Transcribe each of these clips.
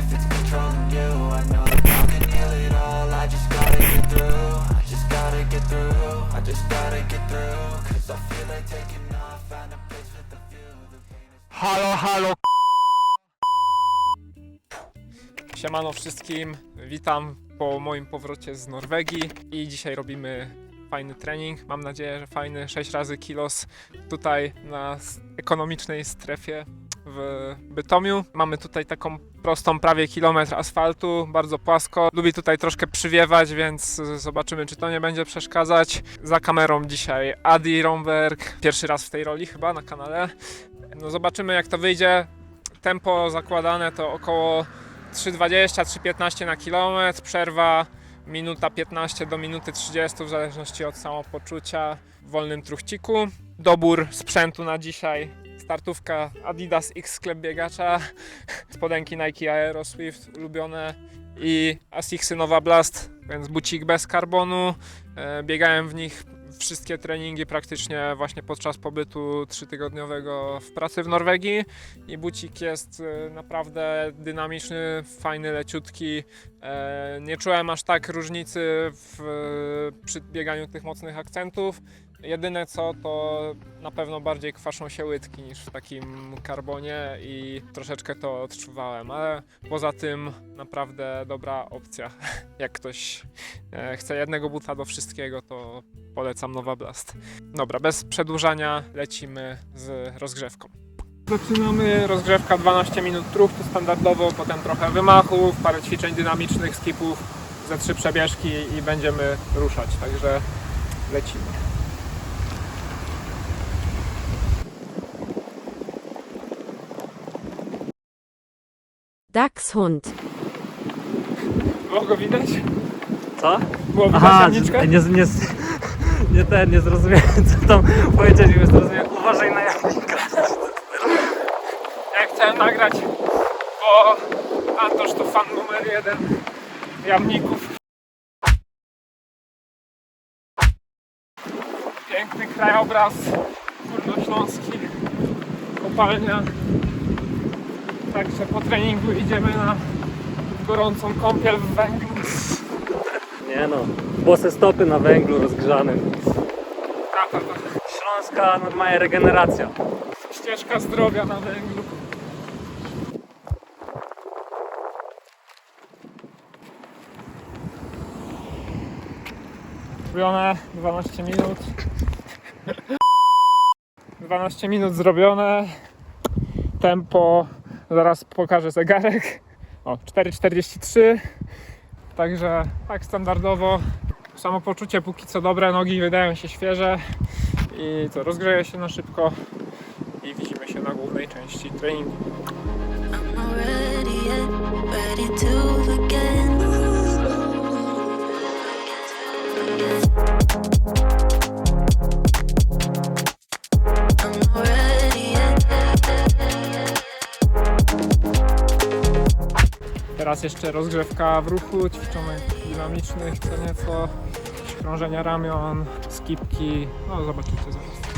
if it's controlling you. I know that I can heal it all. I just gotta get through. I just gotta get through. I just gotta get through. Cause I feel like taking off. Find a place with a view The Halo, halo. Siemano wszystkim, witam po moim powrocie z Norwegii i dzisiaj robimy fajny trening, mam nadzieję, że fajny. 6 razy kilos tutaj na ekonomicznej strefie w Bytomiu. Mamy tutaj taką prostą, prawie kilometr asfaltu, bardzo płasko. Lubi tutaj troszkę przywiewać, więc zobaczymy, czy to nie będzie przeszkadzać. Za kamerą dzisiaj Adi Romberg, pierwszy raz w tej roli chyba na kanale. No zobaczymy jak to wyjdzie. Tempo zakładane to około 3,20-3,15 na kilometr, przerwa minuta 15 do minuty 30 w zależności od samopoczucia w wolnym truchciku. Dobór sprzętu na dzisiaj. Startówka Adidas X sklep biegacza, spodenki Nike Aero Swift ulubione i Asicsy Nova Blast, więc bucik bez karbonu. E, Biegałem w nich wszystkie treningi praktycznie właśnie podczas pobytu trzytygodniowego w pracy w Norwegii i bucik jest e, naprawdę dynamiczny, fajny, leciutki. E, Nie czułem aż tak różnicy w, przy bieganiu tych mocnych akcentów. Jedyne co, to na pewno bardziej kwaszą się łydki niż w takim karbonie i troszeczkę to odczuwałem, ale poza tym naprawdę dobra opcja. Jak ktoś e, chce jednego buta do wszystkiego, to polecam Nowa Blast. Dobra, bez przedłużania lecimy z rozgrzewką. Zaczynamy rozgrzewka 12 minut truchtu standardowo, potem trochę wymachów, parę ćwiczeń dynamicznych, skipów, ze trzy przebieżki i będziemy ruszać, także lecimy. Dachshund. Było go widać? Co? Było widać Aha, nie, nie, nie ten, nie zrozumiałem co tam powiedzieli, nie zrozumiałem. Uważaj na jamnika. Ja chciałem nagrać, bo Antosz to fan numer jeden jamników. Piękny krajobraz górnośląski, kopalnia. Także po treningu idziemy na gorącą kąpiel w węglu. Nie no, bose stopy na węglu rozgrzanym. Ta, ta, ta. Śląska normalnie regeneracja. Ścieżka zdrowia na węglu. Zrobione 12 minut. 12 minut zrobione. Tempo, zaraz pokażę zegarek. O, 4,43. Także tak standardowo. Samopoczucie póki co dobre, nogi wydają się świeże. I co, rozgrzeję się na szybko i widzimy się na głównej części treningu. Teraz jeszcze rozgrzewka w ruchu, ćwiczonych dynamicznych co nieco, krążenia ramion, skipki, no zobaczycie zaraz.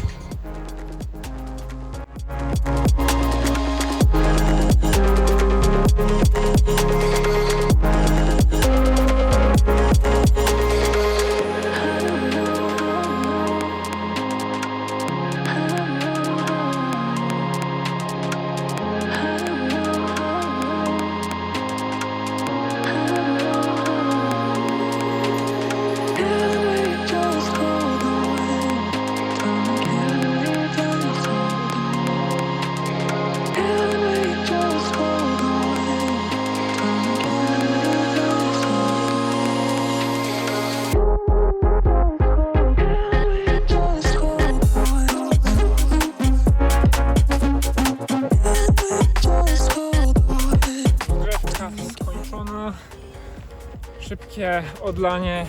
Szybkie odlanie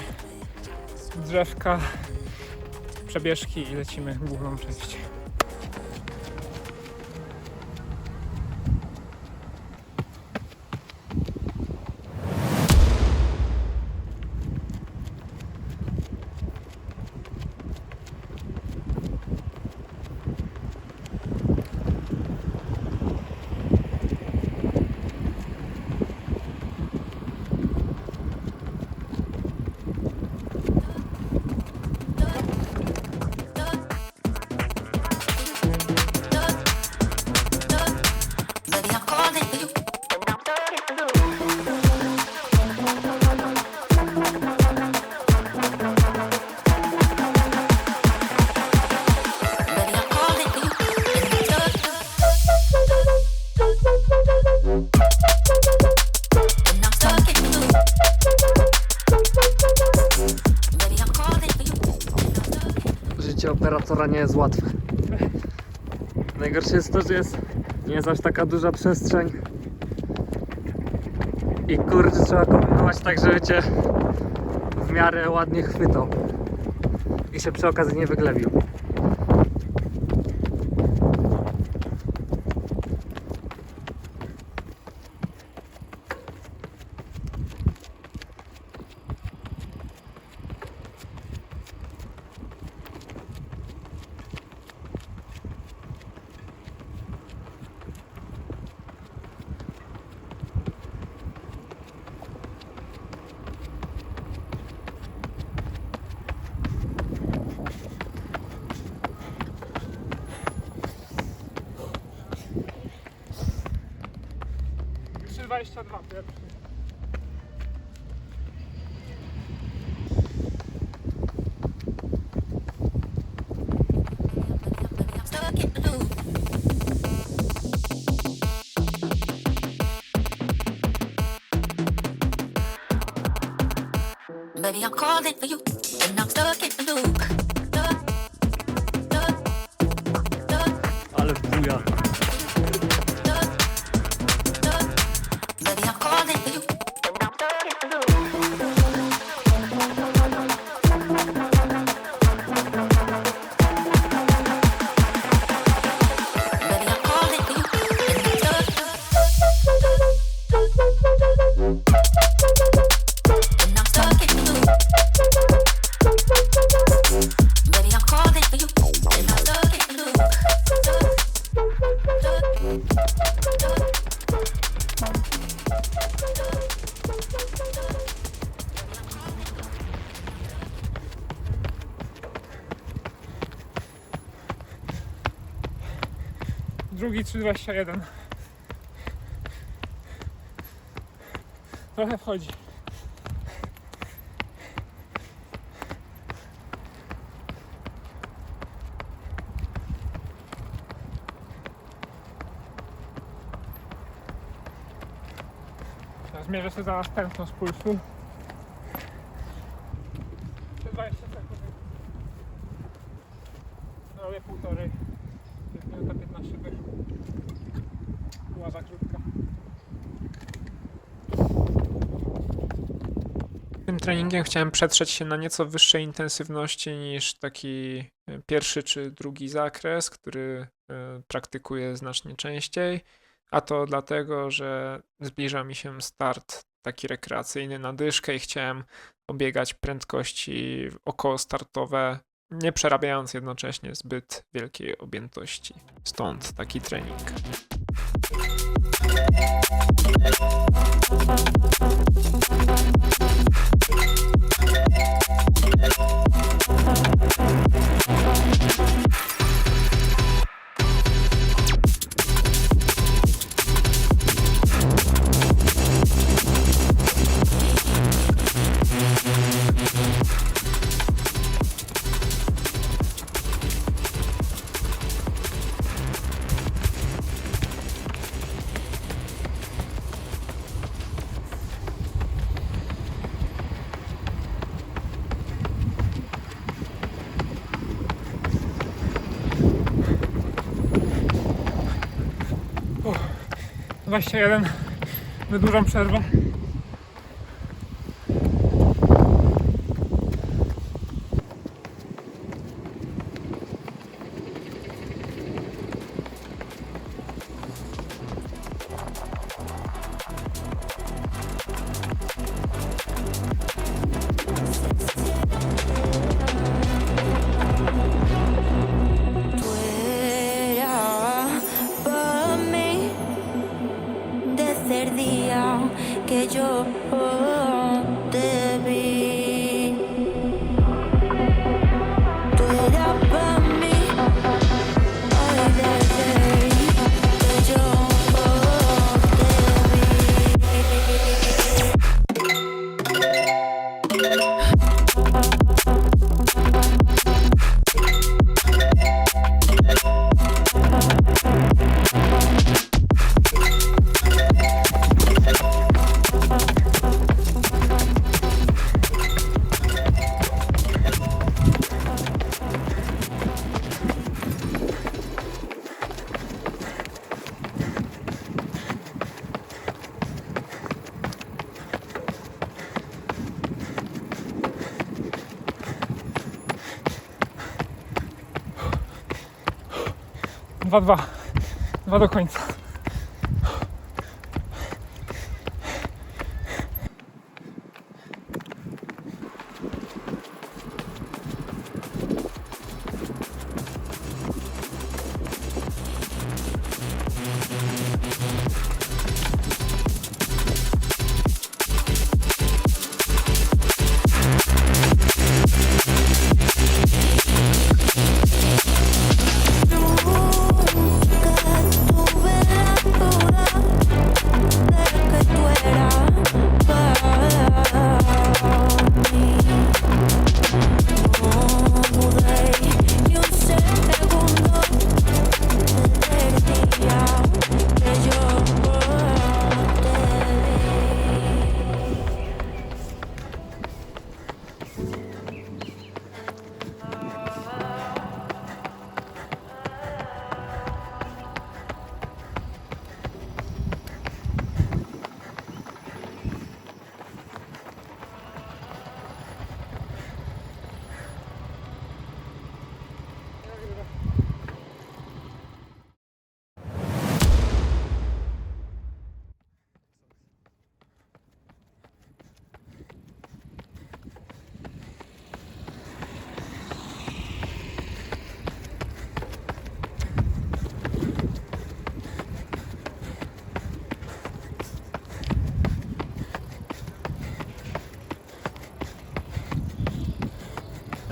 drzewka, przebieżki i lecimy główną część. Życie operatora nie jest łatwe. Najgorsze jest to, że jest nie jest aż taka duża przestrzeń. I kurde trzeba kombinować tak, żeby cię w miarę ładnie chwytał. I się przy okazji nie wyglewił. 22 pierwszy. Baby, I'm calling for you, and I'm stuck in the loop. Ale buja. Drugi 3,21. Trochę wchodzi. Zmierzę sobie zaraz z pulsu. 20 sekund. Robię półtorej. Jest minuta 15 wyszło. Była zakrótka. Tym treningiem chciałem przetrzeć się na nieco wyższej intensywności niż taki e, pierwszy czy drugi zakres, który e, praktykuję znacznie częściej. A to dlatego, że zbliża mi się start taki rekreacyjny na dyszkę i chciałem obiegać prędkości około startowe, nie przerabiając jednocześnie zbyt wielkiej objętości. Stąd taki trening. 21. Wydłużam przerwę. que yo. 2-2. Dwa do końca.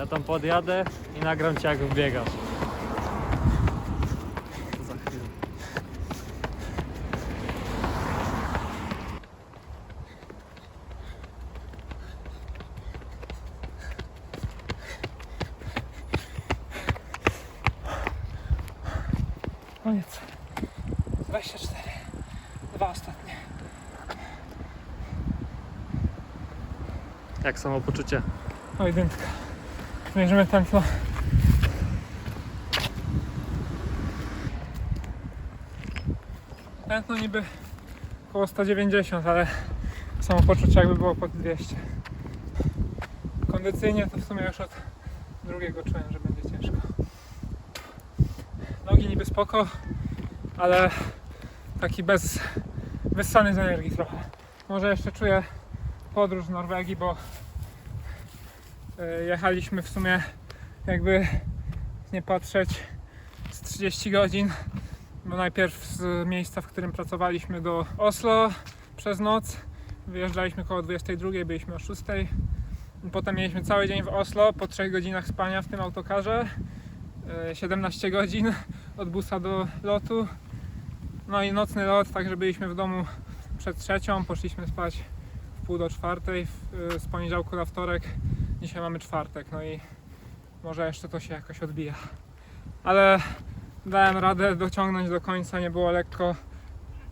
Ja tam podjadę i nagram cię jak wbiegasz. Za chwilę. Koniec. 24. Dwa ostatnie. Jak samopoczucie? O, jedynka. Zmierzymy tętno. Tętno niby około 190, ale samopoczucie jakby było pod 200. Kondycyjnie to w sumie już od drugiego czułem, że będzie ciężko. Nogi niby spoko, ale taki bez wyssany z energii trochę. Może jeszcze czuję podróż w Norwegii, bo jechaliśmy w sumie jakby nie patrzeć z 30 godzin, bo najpierw z miejsca, w którym pracowaliśmy do Oslo przez noc, wyjeżdżaliśmy koło 22, byliśmy o 6. Potem mieliśmy cały dzień w Oslo po 3 godzinach spania w tym autokarze, e, 17 godzin od busa do lotu. No i nocny lot, także byliśmy w domu przed trzecią, poszliśmy spać w pół do czwartej, w- z poniedziałku na wtorek Dzisiaj mamy czwartek, no i może jeszcze to się jakoś odbija. Ale dałem radę dociągnąć do końca, nie było lekko.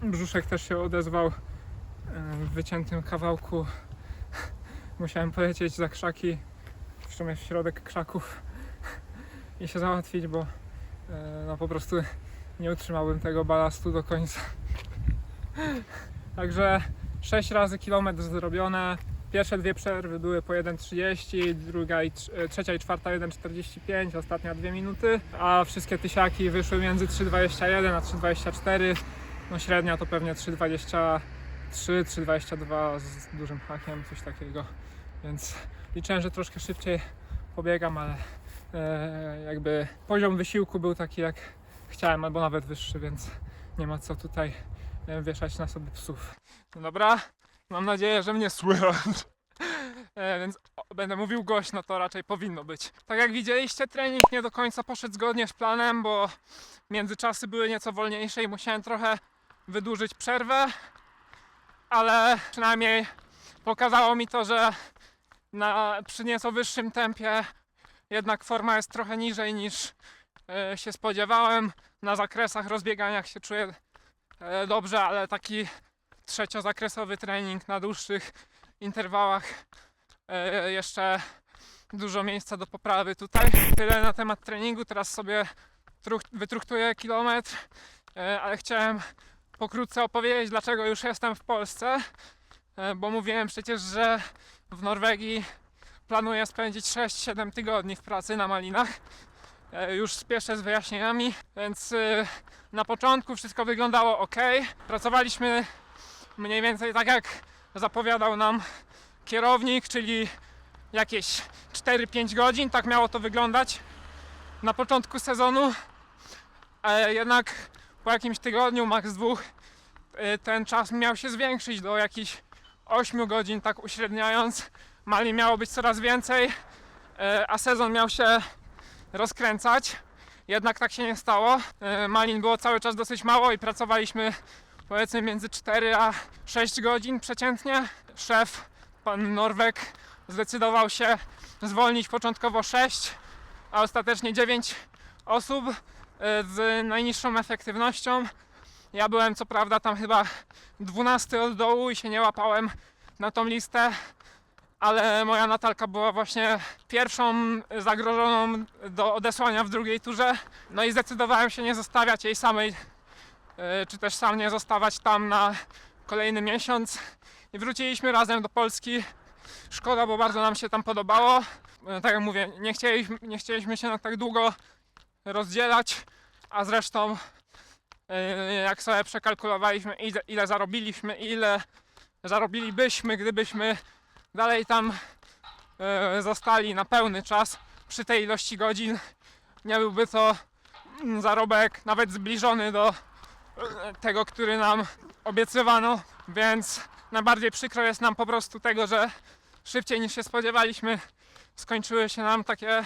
Brzuszek też się odezwał e, w wyciętym kawałku. Musiałem polecieć za krzaki, w sumie w środek krzaków i się załatwić, bo e, no po prostu nie utrzymałbym tego balastu do końca. Także 6 razy kilometr zrobione. Pierwsze dwie przerwy były po 1.30, druga i e, trzecia i czwarta 1.45, ostatnia 2 minuty, a wszystkie tysiaki wyszły między 3.21 a 3.24. No średnia to pewnie 3.23, 3.22 z dużym hakiem, coś takiego. Więc liczyłem, że troszkę szybciej pobiegam, ale e, jakby poziom wysiłku był taki jak chciałem, albo nawet wyższy, więc nie ma co tutaj e, wieszać na sobie psów. No dobra, mam nadzieję, że mnie słychać. E, więc będę mówił głośno, to raczej powinno być. Tak jak widzieliście, trening nie do końca poszedł zgodnie z planem, bo międzyczasy były nieco wolniejsze i musiałem trochę wydłużyć przerwę, ale przynajmniej pokazało mi to, że na, przy nieco wyższym tempie jednak forma jest trochę niżej niż e, się spodziewałem. Na zakresach, rozbieganiach się czuję e, dobrze, ale taki trzeciozakresowy trening na dłuższych interwałach. E, jeszcze dużo miejsca do poprawy tutaj. Tyle na temat treningu. Teraz sobie truch, wytruchtuję kilometr, e, ale chciałem pokrótce opowiedzieć, dlaczego już jestem w Polsce. E, bo mówiłem przecież, że w Norwegii planuję spędzić 6-7 tygodni w pracy na malinach. już spieszę z wyjaśnieniami, więc na początku wszystko wyglądało ok. Pracowaliśmy mniej więcej tak jak zapowiadał nam kierownik, czyli jakieś 4-5 godzin, tak miało to wyglądać na początku sezonu. E, jednak po jakimś tygodniu, max dwóch, e, ten czas miał się zwiększyć do jakichś 8 godzin, tak uśredniając. Mali miało być coraz więcej, e, a sezon miał się rozkręcać. Jednak tak się nie stało. Malin było cały czas dosyć mało i pracowaliśmy powiedzmy między 4 a 6 godzin przeciętnie. Szef, pan Norwek, zdecydował się zwolnić początkowo 6, a ostatecznie 9 osób e, z najniższą efektywnością. Ja byłem co prawda tam chyba 12 od dołu i się nie łapałem na tą listę, ale moja Natalka była właśnie pierwszą zagrożoną do odesłania w drugiej turze. No i zdecydowałem się nie zostawiać jej samej, czy też sam nie zostawać tam na kolejny miesiąc. I wróciliśmy razem do Polski. Szkoda, bo bardzo nam się tam podobało. E, Tak jak mówię, nie chcieliśmy, nie chcieliśmy się tak długo rozdzielać, a zresztą e, jak sobie przekalkulowaliśmy ile, ile zarobiliśmy, ile zarobilibyśmy, gdybyśmy dalej tam e, zostali na pełny czas przy tej ilości godzin, nie byłby to mm, zarobek nawet zbliżony do e, tego, który nam obiecywano, więc najbardziej przykro jest nam po prostu tego, że szybciej niż się spodziewaliśmy skończyły się nam takie,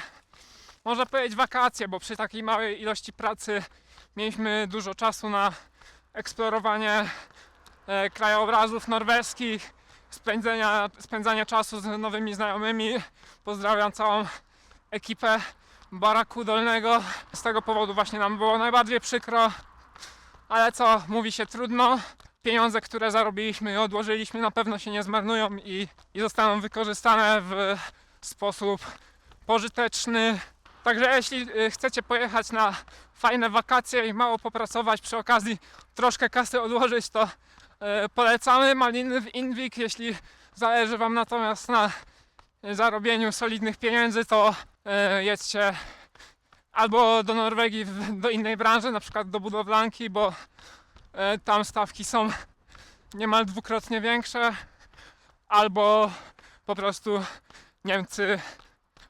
można powiedzieć, wakacje, bo przy takiej małej ilości pracy mieliśmy dużo czasu na eksplorowanie e, krajobrazów norweskich, spędzenia, spędzania czasu z nowymi znajomymi. Pozdrawiam całą ekipę Baraku Dolnego. Z tego powodu właśnie nam było najbardziej przykro, ale co, mówi się trudno. Pieniądze, które zarobiliśmy i odłożyliśmy na pewno się nie zmarnują i, i zostaną wykorzystane w sposób pożyteczny. Także jeśli y, chcecie pojechać na fajne wakacje i mało popracować, przy okazji troszkę kasy odłożyć, to e, polecamy Maliny w Invik. Jeśli zależy Wam natomiast na zarobieniu solidnych pieniędzy, to jedźcie albo do Norwegii, do innej branży, na przykład do budowlanki, bo e, tam stawki są niemal dwukrotnie większe, albo po prostu Niemcy,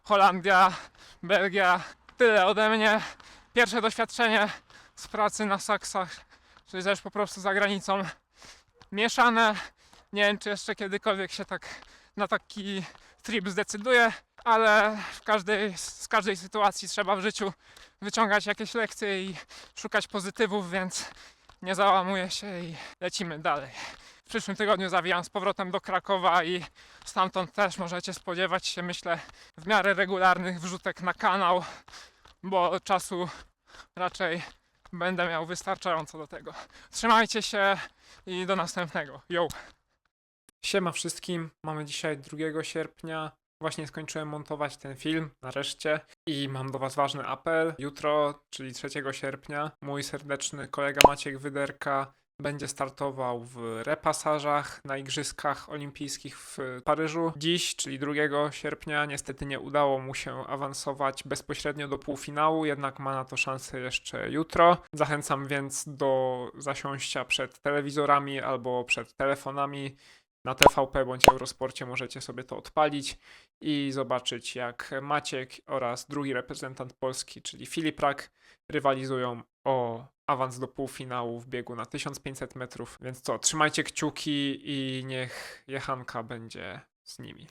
Holandia, Belgia. Tyle ode mnie. Pierwsze doświadczenie z pracy na saksach, czy też po prostu za granicą. Mieszane. Nie wiem, czy jeszcze kiedykolwiek się tak na taki trip zdecyduję, ale w każdej, z każdej sytuacji trzeba w życiu wyciągać jakieś lekcje i szukać pozytywów, więc nie załamuję się i lecimy dalej. W przyszłym tygodniu zawijam z powrotem do Krakowa i stamtąd też możecie spodziewać się, myślę, w miarę regularnych wrzutek na kanał, bo czasu raczej będę miał wystarczająco do tego. Trzymajcie się i do następnego. Yo! Siema wszystkim, mamy dzisiaj 2 sierpnia. Właśnie skończyłem montować ten film, nareszcie. I mam do Was ważny apel. Jutro, czyli 3 sierpnia, mój serdeczny kolega Maciek Wyderka będzie startował w repasażach na Igrzyskach Olimpijskich w Paryżu. Dziś, czyli 2 sierpnia, niestety nie udało mu się awansować bezpośrednio do półfinału, jednak ma na to szansę jeszcze jutro. Zachęcam więc do zasiąścia przed telewizorami albo przed telefonami. Na TVP bądź Eurosporcie możecie sobie to odpalić i zobaczyć, jak Maciek oraz drugi reprezentant Polski, czyli Filip Rak, rywalizują o awans do półfinału w biegu na 1500 metrów. Więc co, trzymajcie kciuki i niech jechanka będzie z nimi.